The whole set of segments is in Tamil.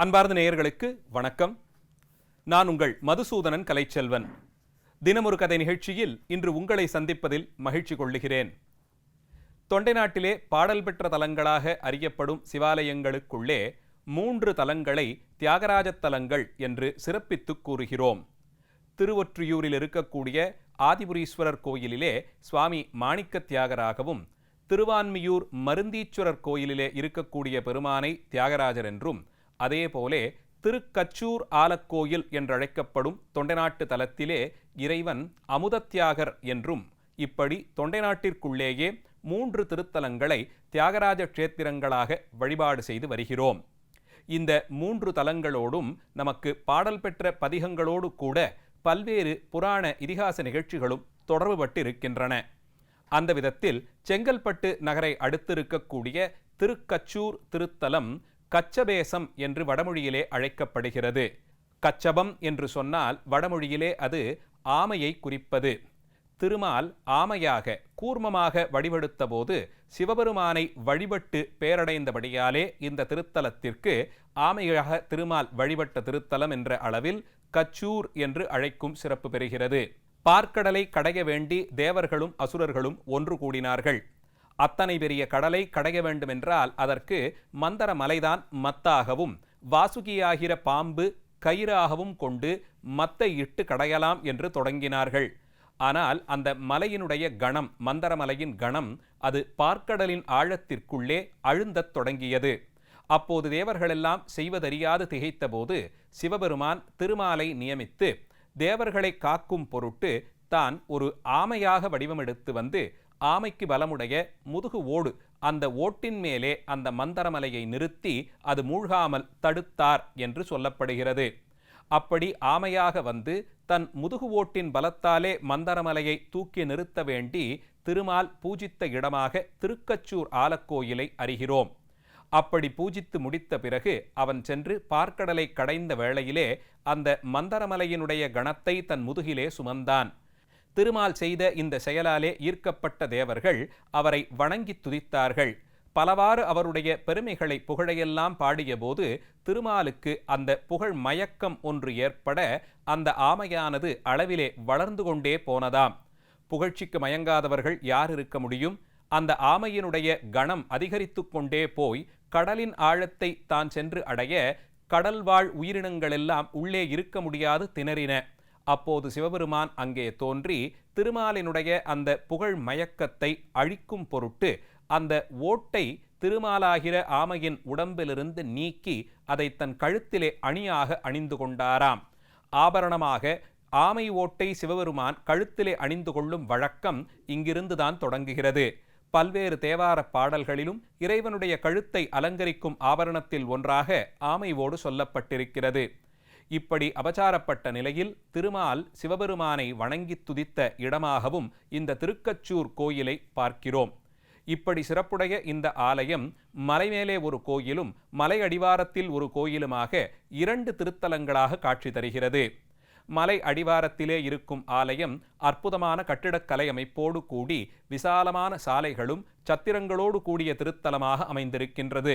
அன்பார்ந்த நேயர்களுக்கு வணக்கம். நான் உங்கள் மதுசூதனன் கலைச்செல்வன். தினமொரு கதை நிகழ்ச்சியில் இன்று உங்களை சந்திப்பதில் மகிழ்ச்சி கொள்ளுகிறேன். தொண்டை நாட்டிலே பாடல் பெற்ற தலங்களாக அறியப்படும் சிவாலயங்களுக்குள்ளே மூன்று தலங்களை தியாகராஜத் தலங்கள் என்று சிறப்பித்துக் கூறுகிறோம். திருவொற்றியூரில் இருக்கக்கூடிய ஆதிபுரீஸ்வரர் கோயிலிலே சுவாமி மாணிக்க தியாகராகவும் திருவான்மியூர் மருந்தீஸ்வரர் கோயிலிலே இருக்கக்கூடிய பெருமானை தியாகராஜர் என்றும் அதேபோலே திருக்கச்சூர் ஆலக்கோயில் என்றழைக்கப்படும் தொண்டைநாட்டு தலத்திலே இறைவன் அமுதத்தியாகர் என்றும் இப்படி தொண்டை நாட்டிற்குள்ளேயே மூன்று திருத்தலங்களை தியாகராஜ க்ஷேத்திரங்களாக வழிபாடு செய்து வருகிறோம். இந்த மூன்று தலங்களோடும் நமக்கு பாடல் பெற்ற பதிகங்களோடு கூட பல்வேறு புராண இதிகாச நிகழ்ச்சிகளும் தொடர்புபட்டிருக்கின்றன. அந்த விதத்தில் செங்கல்பட்டு நகரை அடுத்திருக்கக்கூடிய திருக்கச்சூர் திருத்தலம் கச்சபேசம் என்று வடமொழியிலே அழைக்கப்படுகிறது. கச்சபம் என்று சொன்னால் வடமொழியிலே அது ஆமையை குறிப்பது. திருமால் ஆமையாக கூர்மமாக வழிபடுத்த போது சிவபெருமானை வழிபட்டு பேரடைந்தபடியாலே இந்த திருத்தலத்திற்கு ஆமையாக திருமால் வழிபட்ட திருத்தலம் என்ற அளவில் கச்சூர் என்று அழைக்கும் சிறப்பு பெறுகிறது. பார்க்கடலை கடைய வேண்டி தேவர்களும் அசுரர்களும் ஒன்று கூடினார்கள். அத்தனை பெரிய கடலை கடைய வேண்டுமென்றால் அதற்கு மந்தர மலைதான் மத்தாகவும் வாசுகியாகிற பாம்பு கயிறாகவும் கொண்டு மத்தை இட்டு கடையலாம் என்று தொடங்கினார்கள். ஆனால் அந்த மலையினுடைய கணம் மந்தரமலையின் கணம் அது பார்க்கடலின் ஆழத்திற்குள்ளே அழுந்தத் தொடங்கியது. அப்போது தேவர்களெல்லாம் செய்வதறியாது திகைத்தபோது சிவபெருமான் திருமாலை நியமித்து தேவர்களை காக்கும் பொருட்டு தான் ஒரு ஆமையாக வடிவமெடுத்து வந்து ஆமைக்கு பலமுடைய முதுகு ஓடு. அந்த ஓட்டின் மேலே அந்த மந்தரமலையை நிறுத்தி அது மூழ்காமல் தடுத்தார் என்று சொல்லப்படுகிறது. அப்படி ஆமையாக வந்து தன் முதுகு ஓட்டின் பலத்தாலே மந்தரமலையை தூக்கி நிறுத்த வேண்டி திருமால் பூஜித்த இடமாக திருக்கச்சூர் ஆலக்கோயிலை அறிகிறோம். அப்படி பூஜித்து முடித்த பிறகு அவன் சென்று பார்க்கடலை கடைந்த வேளையிலே அந்த மந்தரமலையினுடைய கணத்தை தன் முதுகிலே சுமந்தான். திருமால் செய்த இந்த செயலாலே ஈர்க்கப்பட்ட தேவர்கள் அவரை வணங்கி துதித்தார்கள். பலவாறு அவருடைய பெருமைகளை புகழையெல்லாம் பாடியபோது திருமாலுக்கு அந்த புகழ் மயக்கம் ஒன்று ஏற்பட அந்த ஆமையானது அளவிலே வளர்ந்து கொண்டே போனதாம். புகழ்ச்சிக்கு மயங்காதவர்கள் யார் இருக்க முடியும்? அந்த ஆமையினுடைய கணம் அதிகரித்து கொண்டே போய் கடலின் ஆழத்தை தான் சென்று அடைய கடல்வாழ் உயிரினங்களெல்லாம் உள்ளே இருக்க முடியாது திணறின. அப்போது சிவபெருமான் அங்கே தோன்றி திருமாலினுடைய அந்த புகழ் மயக்கத்தை அழிக்கும் பொருட்டு அந்த ஓட்டை திருமாலாகிற ஆமையின் உடம்பிலிருந்து நீக்கி அதை தன் கழுத்திலே அணியாக அணிந்து கொண்டாராம். ஆபரணமாக ஆமை ஓட்டை சிவபெருமான் கழுத்திலே அணிந்து கொள்ளும் வழக்கம் இங்கிருந்துதான் தொடங்குகிறது. பல்வேறு தேவார பாடல்களிலும் இறைவனுடைய கழுத்தை அலங்கரிக்கும் ஆபரணத்தில் ஒன்றாக ஆமைவோடு சொல்லப்பட்டிருக்கிறது. இப்படி அபச்சாரப்பட்ட நிலையில் திருமால் சிவபெருமானை வணங்கி துதித்த இடமாகவும் இந்த திருக்கச்சூர் கோயிலை பார்க்கிறோம். இப்படி சிறப்புடைய இந்த ஆலயம் மலைமேலே ஒரு கோயிலும் மலை அடிவாரத்தில் ஒரு கோயிலுமாக இரண்டு திருத்தலங்களாக காட்சி தருகிறது. மலை அடிவாரத்திலே இருக்கும் ஆலயம் அற்புதமான கட்டிடக்கலை அமைப்போடு கூடி விசாலமான சாலைகளும் சத்திரங்களோடு கூடிய திருத்தலமாக அமைந்திருக்கின்றது.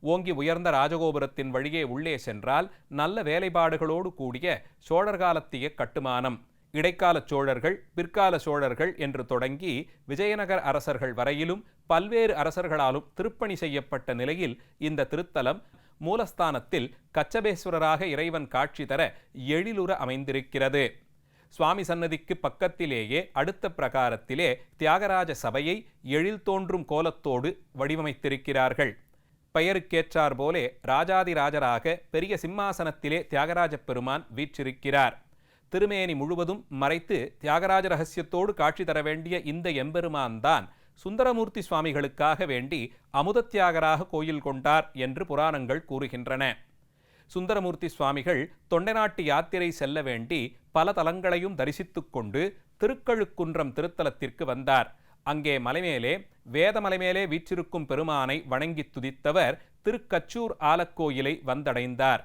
ஓங்கி உயர்ந்த ராஜகோபுரத்தின் வழியே உள்ளே சென்றால் நல்ல வேலைப்பாடுகளோடு கூடிய சோழர் காலத்திய கட்டுமானம். இடைக்கால சோழர்கள் பிற்கால சோழர்கள் என்று தொடங்கி விஜயநகர் அரசர்கள் வரையிலும் பல்வேறு அரசர்களாலும் திருப்பணி செய்யப்பட்ட நிலையில் இந்த திருத்தலம் மூலஸ்தானத்தில் கச்சபேஸ்வரராக இறைவன் காட்சி தர எழிலுற அமைந்திருக்கிறது. சுவாமி சன்னதிக்கு பக்கத்திலேயே அடுத்த பிரகாரத்திலே தியாகராஜ சபையை எழில் தோன்றும் கோலத்தோடு வடிவமைத்திருக்கிறார்கள். பெயருக்கேற்றார் போலே ராஜாதிராஜராக பெரிய சிம்மாசனத்திலே தியாகராஜ பெருமான் வீற்றிருக்கிறார். திருமேனி முழுவதும் மறைத்து தியாகராஜ ரகசியத்தோடு காட்சி தர வேண்டிய இந்த எம்பெருமான் தான் சுந்தரமூர்த்தி சுவாமிகளுக்காக வேண்டி அமுதத்தியாகராக கோயில் கொண்டார் என்று புராணங்கள் கூறுகின்றன. சுந்தரமூர்த்தி சுவாமிகள் தொண்டை நாட்டு யாத்திரை செல்ல வேண்டி பல தலங்களையும் தரிசித்துக் கொண்டு திருக்கழுக்குன்றம் திருத்தலத்திற்கு வந்தார். அங்கே மலைமேலே வேதமலைமேலே வீற்றிருக்கும் பெருமானை வணங்கி துதித்தவர் திருக்கச்சூர் ஆலக்கோயிலை வந்தடைந்தார்.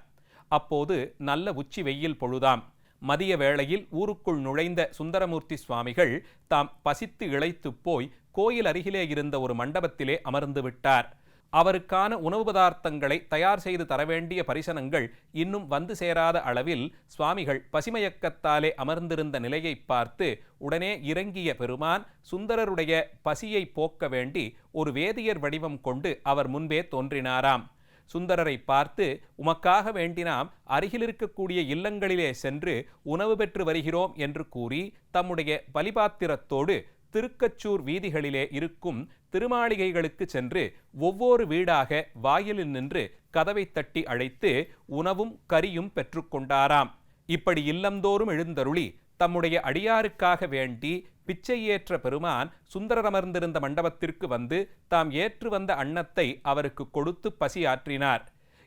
அப்போது நல்ல உச்சி வெயில் பொழுதாம். மதிய வேளையில் ஊருக்குள் நுழைந்த சுந்தரமூர்த்தி சுவாமிகள் தாம் பசித்து இழைத்துப் போய் கோயில் அருகிலே இருந்த ஒரு மண்டபத்திலே அமர்ந்து விட்டார். அவருக்கான உணவு பதார்த்தங்களை தயார் செய்து தர வேண்டிய பரிசனங்கள் இன்னும் வந்து சேராத அளவில் சுவாமிகள் பசிமயக்கத்தாலே அமர்ந்திருந்த நிலையை பார்த்து உடனே இறங்கிய பெருமான் சுந்தரருடைய பசியை போக்க வேண்டி ஒரு வேதியர் வடிவம் கொண்டு அவர் முன்பே தோன்றினாராம். சுந்தரரை பார்த்து உமக்காக வேண்டினாம் அருகில் இருக்கக்கூடிய இல்லங்களிலே சென்று உணவு பெற்று வருகிறோம் என்று கூறி தம்முடைய பலிபாத்திரத்தோடு திருக்கச்சூர் வீதிகளிலே இருக்கும் திருமாளிகைகளுக்கு சென்று ஒவ்வொரு வீடாக வாயிலில் நின்று கதவை தட்டி அழைத்து உணவும் கரியும் பெற்றுக்கொண்டாராம் இப்படி இல்லந்தோறும் எழுந்தருளி தம்முடைய அடியாருக்காக வேண்டி பிச்சை ஏற்ற பெருமான் சுந்தரர் அமர்ந்திருந்த மண்டபத்திற்கு வந்து தாம் ஏற்று வந்த அன்னத்தை அவருக்கு கொடுத்து பசியாற்றினார்.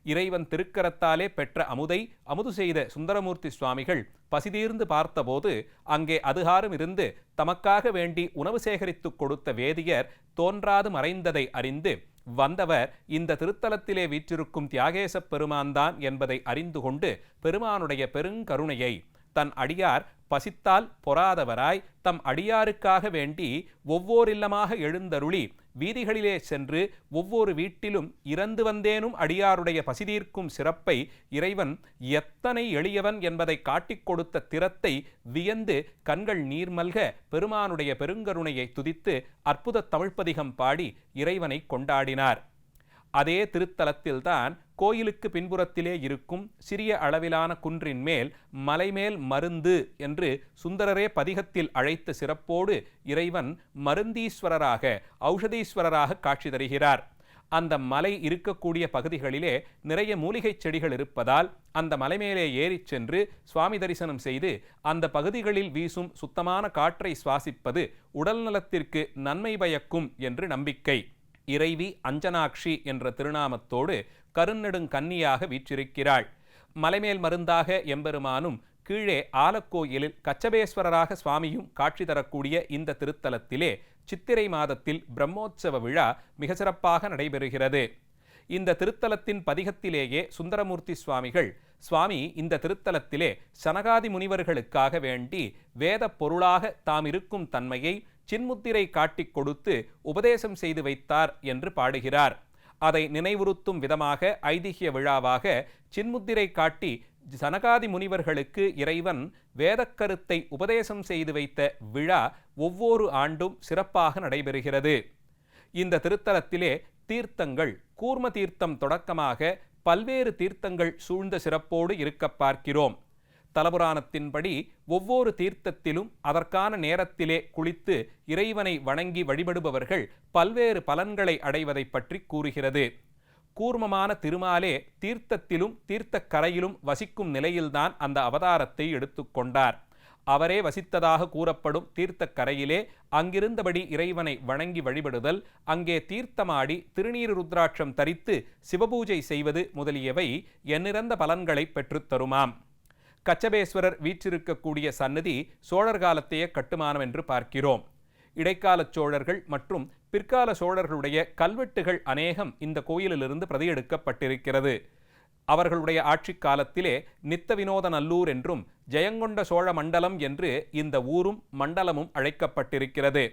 இறைவன் திருக்கரத்தாலே பெற்ற அமுதை அமுது செய்த சுந்தரமூர்த்தி சுவாமிகள் பசிதீர்ந்து பார்த்தபோது அங்கே அதுகாரும் இருந்து தமக்காக வேண்டி உணவு சேகரித்துக் கொடுத்த வேதியர் தோன்றாது மறைந்ததை அறிந்து வந்தவர் இந்த திருத்தலத்திலே வீற்றிருக்கும் தியாகேசப் பெருமான்தான் என்பதை அறிந்து கொண்டு பெருமானுடைய பெருங்கருணையை தன் அடியார் பசித்தால் பொறாதவராய் தம் அடியாருக்காக வேண்டி ஒவ்வொரு இல்லமாக எழுந்தருளி வீதிகளிலே சென்று ஒவ்வொரு வீட்டிலும் இறந்து வந்தேனும் அடியாருடைய பசிதீர்க்கும் சிறப்பை இறைவன் எத்தனை எளியவன் என்பதை காட்டிக் கொடுத்த திறத்தை வியந்து கண்கள் நீர்மல்க பெருமானுடைய பெருங்கருணையை துதித்து அற்புத தமிழ்ப்பதிகம் பாடி இறைவனை கொண்டாடினார். அதே திருத்தலத்தில்தான் கோயிலுக்கு பின்புறத்திலே இருக்கும் சிறிய அளவிலான குன்றின் மேல் மலைமேல் மருந்து என்று சுந்தரரே பதிகத்தில் அழைத்த சிறப்போடு இறைவன் மருந்தீஸ்வரராக ஔஷதீஸ்வரராக காட்சி தருகிறார். அந்த மலை இருக்கக்கூடிய பகுதிகளிலே நிறைய மூலிகை செடிகள் இருப்பதால் அந்த மலை மேலே ஏறிச் சென்று சுவாமி தரிசனம் செய்து அந்த பகுதிகளில் வீசும் சுத்தமான காற்றை சுவாசிப்பது உடல் நலத்திற்கு நன்மை பயக்கும் என்று நம்பிக்கை. இறைவி அஞ்சனாட்சி என்ற திருநாமத்தோடு கருநெடுங்கன்னியாக வீற்றிருக்கிறாள். மலைமேல் மருந்தாக எம்பெருமானும் கீழே ஆலக்கோயிலில் கச்சபேஸ்வரராக சுவாமியும் காட்சி தரக்கூடிய இந்த திருத்தலத்திலே சித்திரை மாதத்தில் பிரம்மோற்சவ விழா மிக சிறப்பாக நடைபெறுகிறது. இந்த திருத்தலத்தின் பதிகத்திலேயே சுந்தரமூர்த்தி சுவாமிகள் சுவாமி இந்த திருத்தலத்திலே சனகாதி முனிவர்களுக்காக வேண்டி வேத பொருளாக தாம் இருக்கும் தன்மையை சின்முத்திரை காட்டிக் கொடுத்து உபதேசம் செய்து வைத்தார் என்று பாடுகிறார். அதை நினைவுறுத்தும் விதமாக ஐதிகிய விழாவாக சின்முத்திரை காட்டி சனகாதி முனிவர்களுக்கு இறைவன் வேதக்கருத்தை உபதேசம் செய்து வைத்த விழா ஒவ்வொரு ஆண்டும் சிறப்பாக நடைபெறுகிறது. இந்த திருத்தலத்திலே தீர்த்தங்கள் கூர்ம தீர்த்தம் தொடக்கமாக பல்வேறு தீர்த்தங்கள் சூழ்ந்த சிறப்போடு இருக்க பார்க்கிறோம். தலபுராணத்தின்படி ஒவ்வொரு தீர்த்தத்திலும் அதற்கான நேரத்திலே குளித்து இறைவனை வணங்கி வழிபடுபவர்கள் பல்வேறு பலன்களை அடைவதை பற்றி கூறுகிறது. கூர்மமான திருமாலே தீர்த்தத்திலும் தீர்த்தக் கரையிலும் வசிக்கும் நிலையில்தான் அந்த அவதாரத்தை எடுத்துக்கொண்டார் அவரே வசித்ததாக கூறப்படும் தீர்த்தக் கரையிலே அங்கிருந்தபடி இறைவனை வணங்கி வழிபடுதல் அங்கே தீர்த்தமாடி திருநீர் ருத்ராட்சம் தரித்து சிவபூஜை செய்வது முதலியவை எண்ணிறந்த பலன்களை பெற்றுத்தருமாம் கச்சபேஸ்வரர் வீற்றிருக்கக்கூடிய சன்னதி சோழர் காலத்தையே கட்டுமானம் என்று பார்க்கிறோம். இடைக்கால சோழர்கள் மற்றும் பிற்கால சோழர்களுடைய கல்வெட்டுகள் அநேகம் இந்த கோயிலிலிருந்து பிரதியெடுக்கப்பட்டிருக்கிறது. அவர்களுடைய ஆட்சி காலத்திலே நித்த வினோத நல்லூர் என்றும் ஜெயங்கொண்ட சோழ மண்டலம் என்று இந்த ஊரும் மண்டலமும் அழைக்கப்பட்டிருக்கிறது.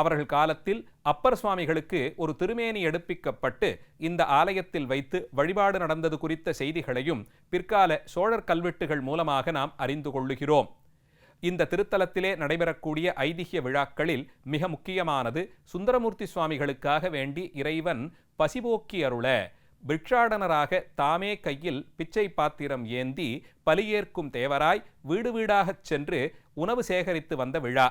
அவர்கள் காலத்தில் அப்பர் சுவாமிகளுக்கு ஒரு திருமேனி எடுப்பிக்கப்பட்டு இந்த ஆலயத்தில் வைத்து வழிபாடு நடந்தது குறித்த செய்திகளையும் பிற்கால சோழர் கல்வெட்டுகள் மூலமாக நாம் அறிந்து கொள்ளுகிறோம். இந்த திருத்தலத்திலே நடைபெறக்கூடிய ஐதிகிய விழாக்களில் மிக முக்கியமானது சுந்தரமூர்த்தி சுவாமிகளுக்காக வேண்டி இறைவன் பசிபோக்கி அருள பிக்ஷாடனராக தாமே கையில் பிச்சை பாத்திரம் ஏந்தி பலியேற்கும் தேவராய் வீடு வீடாகச் சென்று உணவு சேகரித்து வந்த விழா.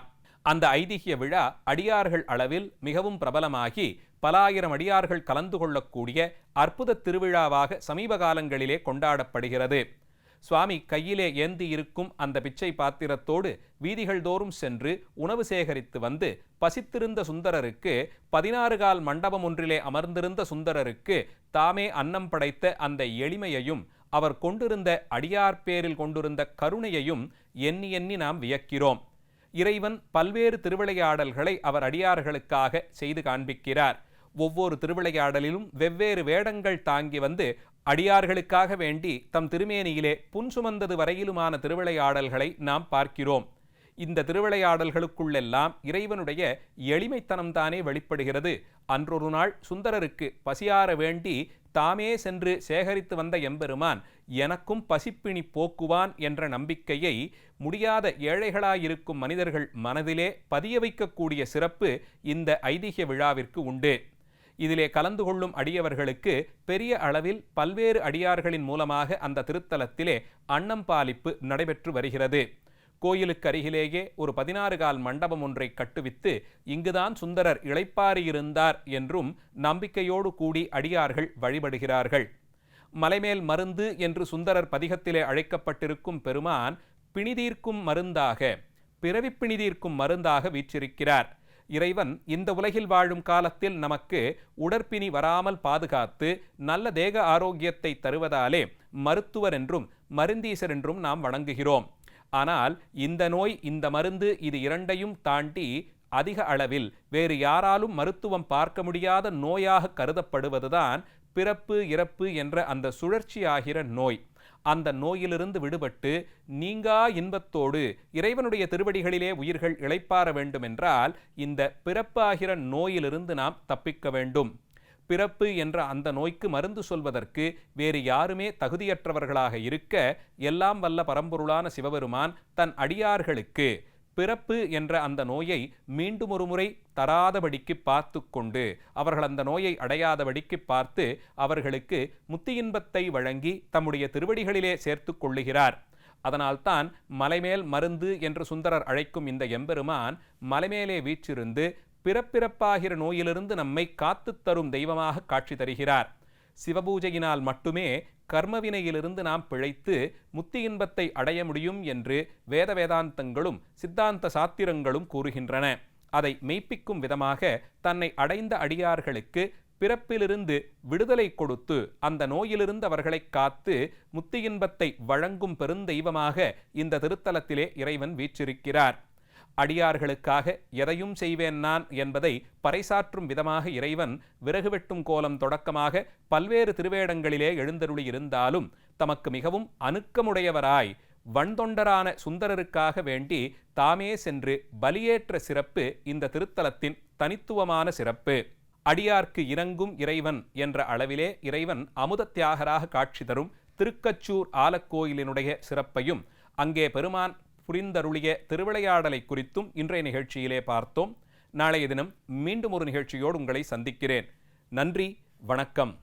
அந்த ஐதிகிய விழா அடியார்கள் அளவில் மிகவும் பிரபலமாகி பல ஆயிரம் அடியார்கள் கலந்து கொள்ளக்கூடிய அற்புத திருவிழாவாக சமீப காலங்களிலே கொண்டாடப்படுகிறது. சுவாமி கையிலே ஏந்தி இருக்கும் அந்த பிச்சை பாத்திரத்தோடு வீதிகள் தோறும் சென்று உணவு சேகரித்து வந்து பசித்திருந்த சுந்தரருக்கு பதினாறு கால் மண்டபம் ஒன்றிலே அமர்ந்திருந்த சுந்தரருக்கு தாமே அன்னம் படைத்த அந்த எளிமையையும் அவர் கொண்டிருந்த அடியார் பேரில் கொண்டிருந்த கருணையையும் எண்ணி எண்ணி நாம் வியக்கிறோம். இறைவன் பல்வேறு திருவிளையாடல்களை அவர் அடியார்களுக்காக செய்து காண்பிக்கிறார். ஒவ்வொரு திருவிளையாடலிலும் வெவ்வேறு வேடங்கள் தாங்கி வந்து அடியார்களுக்காக வேண்டி தம் திருமேனியிலே புன் சுமந்தது வரையிலுமான திருவிளையாடல்களை நாம் பார்க்கிறோம். இந்த திருவிளையாடல்களுக்குள்ளெல்லாம் இறைவனுடைய எளிமைத்தனம்தானே வெளிப்படுகிறது. அன்றொரு நாள் சுந்தரருக்கு பசியார வேண்டி தாமே சென்று சேகரித்து வந்த எம்பெருமான் எனக்கும் பசிப்பிணி போக்குவான் என்ற நம்பிக்கையை முடியாத ஏழைகளாயிருக்கும் மனிதர்கள் மனதிலே பதிய வைக்கக்கூடிய சிறப்பு இந்த ஐதீக விழாவிற்கு உண்டு. இதிலே கலந்து கொள்ளும் அடியவர்களுக்கு பெரிய அளவில் பல்வேறு அடியார்களின் மூலமாக அந்த திருத்தலத்திலே அன்னம் பாலிப்பு நடைபெற்று வருகிறது. கோயிலுக்கு அருகிலேயே ஒரு பதினாறு கால் மண்டபம் ஒன்றை கட்டுவித்து இங்குதான் சுந்தரர் இளைப்பாறியிருந்தார் என்றும் நம்பிக்கையோடு கூடி அடியார்கள் வழிபடுகிறார்கள். மலைமேல் மருந்து என்று சுந்தரர் பதிகத்திலே அழைக்கப்பட்டிருக்கும் பெருமான் பிணிதீர்க்கும் மருந்தாக பிறவி பிணிதீர்க்கும் மருந்தாக வீற்றிருக்கிறார். இறைவன் இந்த உலகில் வாழும் காலத்தில் நமக்கு உடற்பிணி வராமல் பாதுகாத்து நல்ல தேக ஆரோக்கியத்தை தருவதாலே மருத்துவர் என்றும் மருந்தீசர் என்றும் நாம் வணங்குகிறோம். ஆனால் இந்த நோய் இந்த மருந்து இது இரண்டையும் தாண்டி அதிக அளவில் வேறு யாராலும் மருத்துவம் பார்க்க முடியாத நோயாக கருதப்படுவதுதான் பிறப்பு இறப்பு என்ற அந்த சுழற்சியாகிற நோய். அந்த நோயிலிருந்து விடுபட்டு நீங்கா இன்பத்தோடு இறைவனுடைய திருவடிகளிலே உயிர்கள் இழைப்பார வேண்டுமென்றால் இந்த பிறப்பாகிற நோயிலிருந்து நாம் தப்பிக்க வேண்டும். பிறப்பு என்ற அந்த நோய்க்கு மருந்து சொல்வதற்கு வேறு யாருமே தகுதியற்றவர்களாக இருக்க எல்லாம் வல்ல பரம்பொருளான சிவபெருமான் தன் அடியார்களுக்கு பிறப்பு என்ற அந்த நோயை மீண்டும் ஒரு முறை தராதபடிக்கு பார்த்து கொண்டு அவர்கள் அந்த நோயை அடையாதபடிக்கு பார்த்து அவர்களுக்கு முத்தி இன்பத்தை வழங்கி தம்முடைய திருவடிகளிலே சேர்த்து கொள்ளுகிறார். அதனால்தான் மலைமேல் மருந்து என்று சுந்தரர் அழைக்கும் இந்த எம்பெருமான் மலைமேலே வீற்றிருந்து பிறப்பிறப்பாகிற நோயிலிருந்து நம்மை காத்து தரும் தெய்வமாக காட்சி தருகிறார். சிவபூஜையினால் மட்டுமே கர்மவினையிலிருந்து நாம் பிழைத்து முத்தி இன்பத்தை அடைய முடியும் என்று வேத வேதாந்தங்களும் சித்தாந்த சாத்திரங்களும் கூறுகின்றன. அதை மெய்ப்பிக்கும் விதமாக தன்னை அடைந்த அடியார்களுக்கு பிறப்பிலிருந்து விடுதலை கொடுத்து அந்த நோயிலிருந்து அவர்களை காத்து முத்தி இன்பத்தை வழங்கும் பெருந்தெய்வமாக இந்த திருத்தலத்திலே இறைவன் வீற்றிருக்கிறார். அடியார்களுக்காக எதையும் செய்வேன் நான் என்பதை பறைசாற்றும் விதமாக இறைவன் விறகு வெட்டும் கோலம் தொடக்கமாக பல்வேறு திருவேடங்களிலே எழுந்தருளியிருந்தாலும் தமக்கு மிகவும் அணுக்கமுடையவராய் வன்தொண்டரான சுந்தரருக்காக வேண்டி தாமே சென்று பலியேற்ற சிறப்பு இந்த திருத்தலத்தின் தனித்துவமான சிறப்பு. அடியார்க்கு இறங்கும் இறைவன் என்ற அளவிலே இறைவன் அமுத தியாகராக காட்சி தரும் திருக்கச்சூர் ஆலக்கோயிலினுடைய சிறப்பையும் அங்கே பெருமான் புரிந்தருளிய திருவிளையாடலை குறித்தும் இன்றைய நிகழ்ச்சியிலே பார்த்தோம். நாளைய தினம் மீண்டும் ஒரு நிகழ்ச்சியோடு உங்களை சந்திக்கிறேன். நன்றி வணக்கம்.